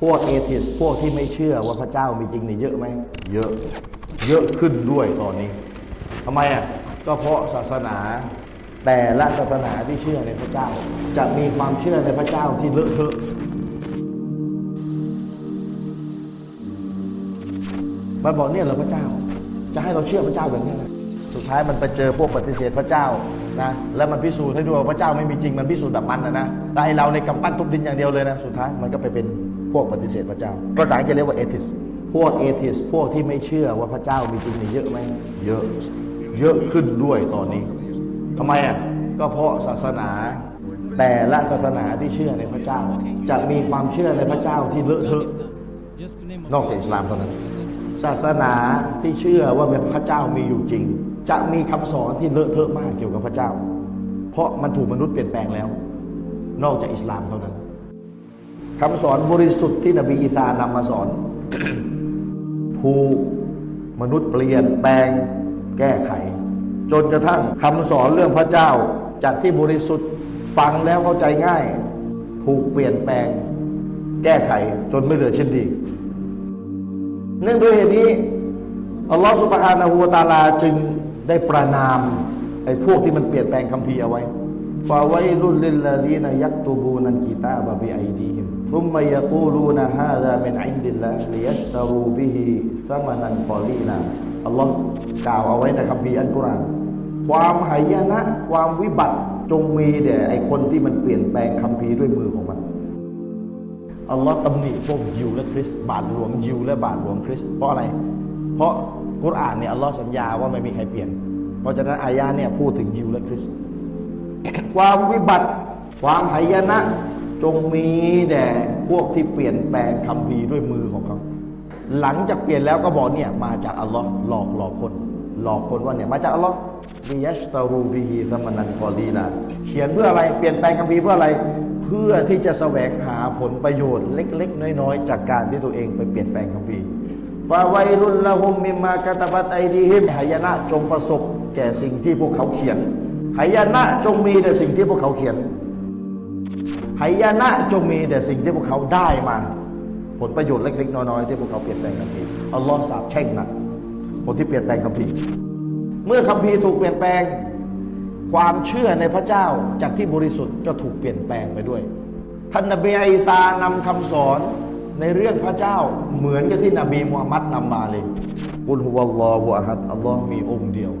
พวกเอทิสพวกที่ไม่เชื่อว่าพระเจ้ามีจริงเนี่ยเยอะไหมเยอะเยอะขึ้นด้วยตอนนี้ทำไมอะก็เพราะศาสนาแต่ละศาสนาที่เชื่อในพระเจ้า จะมีความเชื่อในพระเจ้าที่เลอะเทอะมันบอกเนี่ยเหรอพระเจ้า จะให้เราเชื่อพระเจ้าแบบนี้นะสุดท้ายมันไปเจอพวกปฏิเสธพระเจ้านะแล้วมันพิสูจน์ให้ดูว่าพระเจ้าไม่มีจริงมันพิสูจน์แบบมันนะนะแต่ไอ้เราในกำปั้นทุบดินอย่างเดียวเลยนะสุดท้ายมันก็ไปเป็น พวกปฏิเสธพระเจ้า ภาษาอังกฤษเรียกว่าเอทิสพวกเอทิสพวกที่ไม่เชื่อว่าพระเจ้ามีจริงเนี่ยเยอะไหมเยอะเยอะขึ้นด้วยตอนนี้ทำไมอะก็เพราะศาสนาแต่ละศาสนาที่เชื่อในพระเจ้า จะมีความเชื่อในพระเจ้าที่เลอะเทอะนอกจากอิสลามเท่านั้น ศาสนาที่เชื่อว่าพระเจ้ามีอยู่จริง จะมีคำสอนที่เลอะเทอะมากเกี่ยวกับพระเจ้า เพราะมันถูกมนุษย์เปลี่ยนแปลงแล้ว นอกจากอิสลามเท่านั้น คำสอนบริสุทธิ์ที่นบีอีสานำมาสอนถูกมนุษย์เปลี่ยนแปลงแก้ไข จนกระทั่งคำสอนเรื่องพระเจ้า จากที่บริสุทธิ์ฟังแล้วเข้าใจง่าย ถูกเปลี่ยนแปลง แก้ไขจนไม่เหลือชิ้นดี เนื่องด้วยเหตุนี้อัลลอฮฺสุบฮานะฮูตาลาจึงได้ประนามไอ้พวกที่มันเปลี่ยนแปลงคัมภีร์เอาไว้ ฟาไวลุลลิลลาดีนยักตูบูนันกิตาบะบิไอดีฮิมซุมมายะกูลูนฮาดามินอินดิลลาลิยัสตารูบิฮิซะมานันกอลีลาอัลลอฮ์กล่าวเอาไว้ในคัมภีร์อัลกุรอานความหายนะ ความวิบัติจงมีแด่ไอคนที่มันเปลี่ยนแปลงคัมภีร์ด้วยมือของมันอัลลอฮ์ตำหนิพวกยิวและคริสต์บาทหลวงยิวและบาทหลวงคริสต์เพราะอะไร เพราะกุรอานเนี่ยอัลลอฮ์สัญญาว่าไม่มีใครเปลี่ยน เพราะฉะนั้นอายะเนี่ยพูดถึงยิวและคริสต์ ความวิบัติ ความหายนะ จงมีแด่พวกที่เปลี่ยนแปลงคัมภีด้วยมือของเขา หลังจากเปลี่ยนแล้วก็บอกเนี่ยมาจากอัลลอฮ์หลอกหลอกคน หลอกคนว่าเนี่ยมาจากอัลลอฮ์ลิยัชตารูบิฮิซามานันกอลีนะเขียนเพื่ออะไรเปลี่ยนแปลงคัมภีเพื่ออะไร เพื่อที่จะแสวงหาผลประโยชน์เล็ก ๆ น้อยๆ จากการที่ตัวเองไปเปลี่ยนแปลงคัมภีฟาไวรุลละหุมมิมมากาตาบัตไอดีฮิมหายนะจงประสบแก่สิ่งที่พวกเขาเขียน หายนะจงมีแต่สิ่งที่พวกเขาเขียนหายนะจงมีแต่สิ่งที่พวกเขาได้มา ผลประโยชน์เล็ก ๆ น้อยๆที่พวกเขาเปลี่ยนแปลงคัมภีอัลลอฮ์สาบแช่งหนักคนที่เปลี่ยนแปลงคัมภีเมื่อคัมภีถูกเปลี่ยนแปลง ความเชื่อในพระเจ้าจากที่บริสุทธิ์ก็ถูกเปลี่ยนแปลงไปด้วย ท่านนบีอีสานำคำสอนในเรื่องพระเจ้าเหมือนกับที่นบีมูฮัมมัดนำมาเลยกุลฮุวัลลอฮุอะฮัดอัลลอฮ์มีองค์เดียว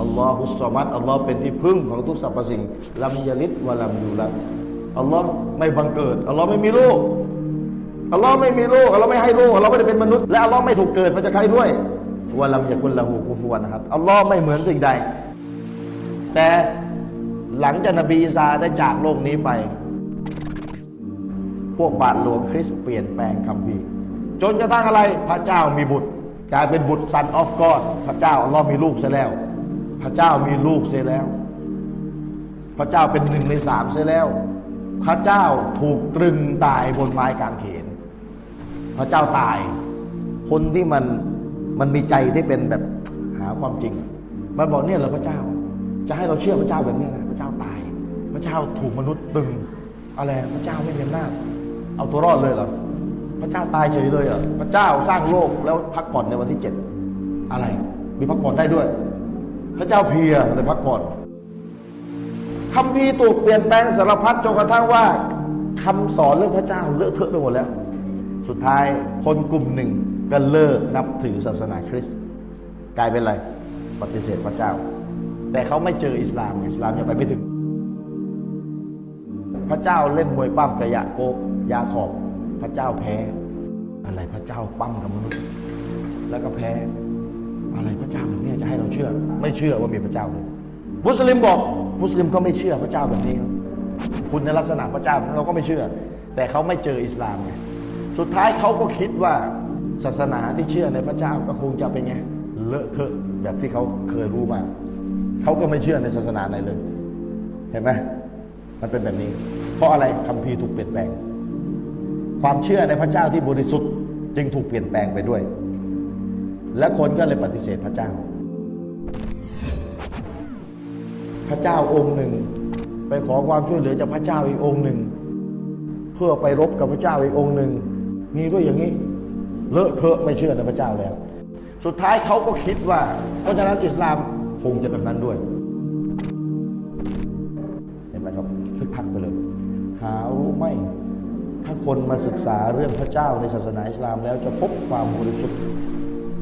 อัลลอฮุสซอมัดอัลลอฮ์เป็นที่พึ่งของทุกสรรพสิ่งลัมยลิดวะลัมยูลัดอัลลอฮ์ไม่บังเกิดอัลลอฮ์ไม่มีลูกอัลลอฮ์ไม่มีลูกอัลลอฮ์ไม่ให้ลูกอัลลอฮ์ไม่ได้เป็นมนุษย์และอัลลอฮ์ไม่ถูกเกิดมาจากใครด้วยวะลัมยะกุลละหูกุฟวนนะครับอัลลอฮ์ไม่เหมือนสิ่งใด แต่หลังจากนบีอีสาได้จากโลกนี้ไป พวกบาทหลวงคริสเปลี่ยนแปลงคำพีจนกระทั่งอะไรพระเจ้ามีบุตรกลายเป็นบุตร son of God พระเจ้าอัลลอฮ์มีลูกเสียแล้ว ระเจ้ามีลูกเสียแล้ว พระเจ้าเป็นหนึ่งในสามเสียแล้ว พระเจ้าถูกตรึงตายบนไม้กางเขน พระเจ้าตาย คนที่มันมันมีใจที่เป็นแบบหาความจริง มันบอกเนี่ยเหรอพระเจ้า จะให้เราเชื่อพระเจ้าแบบนี้นะพระเจ้าตาย พระเจ้าถูกมนุษย์ตึงอะไรพระเจ้าไม่มีอำนาจเอาตัวรอดเลยเหรอพระเจ้าตายเฉยเลยเหรอพระเจ้าสร้างโลกแล้วพักผ่อนในวันที่เจ็ดอะไร มีพักผ่อนได้ด้วย พระเจ้าเพียเลยพักผ่อนคำพีร์ถูกเปลี่ยนแปลงสารพัดจนกระทั่งว่าคำสอนเรื่องพระเจ้าเลอะเทอะไปหมดแล้ว สุดท้ายคนกลุ่มหนึ่งก็เลิกนับถือศาสนาคริสต์กลายเป็นอะไรปฏิเสธพระเจ้า แต่เขาไม่เจออิสลามไงอิสลามยังไปไม่ถึง พระเจ้าเล่นมวยปั้มกับยาโกยาขอบพระเจ้าแพ้ อะไรพระเจ้าปั้มกับมนุษย์ แล้วก็แพ้ อะไรพระเจ้าแบบนี้จะให้เราเชื่อ ไม่เชื่อว่ามีพระเจ้าเลยมุสลิมบอกมุสลิมก็ไม่เชื่อพระเจ้าแบบนี้ครับคุณในลักษณะพระเจ้าเราก็ไม่เชื่อ แต่เขาไม่เจออิสลามไงสุดท้ายเขาก็คิดว่าศาสนาที่เชื่อในพระเจ้าก็คงจะเป็นไงเลอะเทอะแบบที่เขาเคยรู้มาเขาก็ไม่เชื่อในศาสนาไหนเลย เห็นไหมมันเป็นแบบนี้ เพราะอะไรคัมภีร์ถูกเปลี่ยนแปลง ความเชื่อในพระเจ้าที่บริสุทธิ์จึงถูกเปลี่ยนแปลงไปด้วย และคนก็เลยปฏิเสธพระเจ้า พระเจ้าองค์หนึ่ง ไปขอความช่วยเหลือจากพระเจ้าอีกองค์หนึ่ง เพื่อไปรบกับพระเจ้าอีกองค์หนึ่งมีด้วยอย่างนี้เลอะเทอะไม่เชื่อในพระเจ้าแล้ว สุดท้ายเขาก็คิดว่า เพราะฉะนั้นอิสลามคงจะแบบนั้นด้วยเห็นไหมครับทึกทักไปเลย หารู้ไหมถ้าคนมาศึกษาเรื่องพระเจ้าในศาสนาอิสลามแล้วจะพบความบริสุทธิ์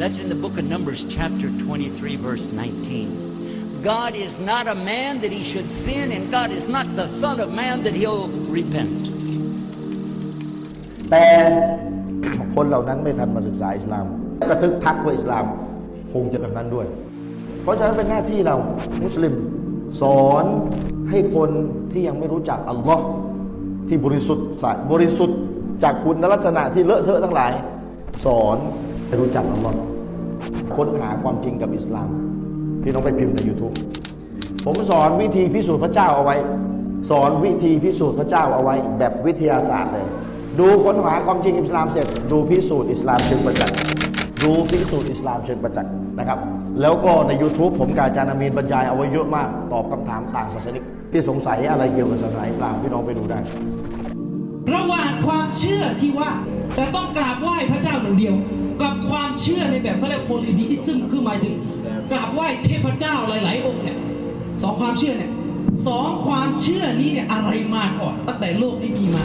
That's in the book of Numbers, chapter 23, verse 19. God is not a man that he should sin, and God is not the Son of Man that he'll repent. แต่คนเหล่านั้นไม่ทันมาศึกษาอิสลามกระทึกทักว่าอิสลามคงจะแบบนั้นด้วย เพราะฉะนั้นเป็นหน้าที่เรามุสลิม สอนให้คนที่ยังไม่รู้จักอัลลอฮ์ที่บริสุทธิ์สบริสุทธิ์จากคุณลักษณะที่เลอะเทอะทั้งหลาย สอนให้รู้จักอัลลอฮ์ ค้นหาความจริงกับอิสลามที่น้องไปพิมพ์ใน YouTube ผมสอนวิธีพิสูจน์พระเจ้าเอาไว้ สอนวิธีพิสูจน์พระเจ้าเอาไว้ แบบวิทยาศาสตร์เลย ดูค้นหาความจริงอิสลามเสร็จ ดูพิสูจน์อิสลามเชิงประจักษ์ดูพิสูจน์อิสลามเชิงประจักษ์นะครับ แล้วก็ใน YouTube ผมกาจารย์อามีนบรรยายเอาไว้เยอะมาก ตอบคำถามต่างศาสนิกที่สงสัยอะไรเกี่ยวกับศาสนาอิสลามพี่น้องไปดูได้ ระหว่างความเชื่อที่ว่าแต่ต้องกราบไหว้พระเจ้าหนึ่งเดียว เชื่อในแบบเขาเรียกโพลีดีอิซึมคือหมายถึงกราบไหว้เทพเจ้าหลาย ๆ องค์เนี่ยสองความเชื่อเนี่ยสองความเชื่อนี้เนี่ยอะไรมาก่อนตั้งแต่โลกนี้มีมา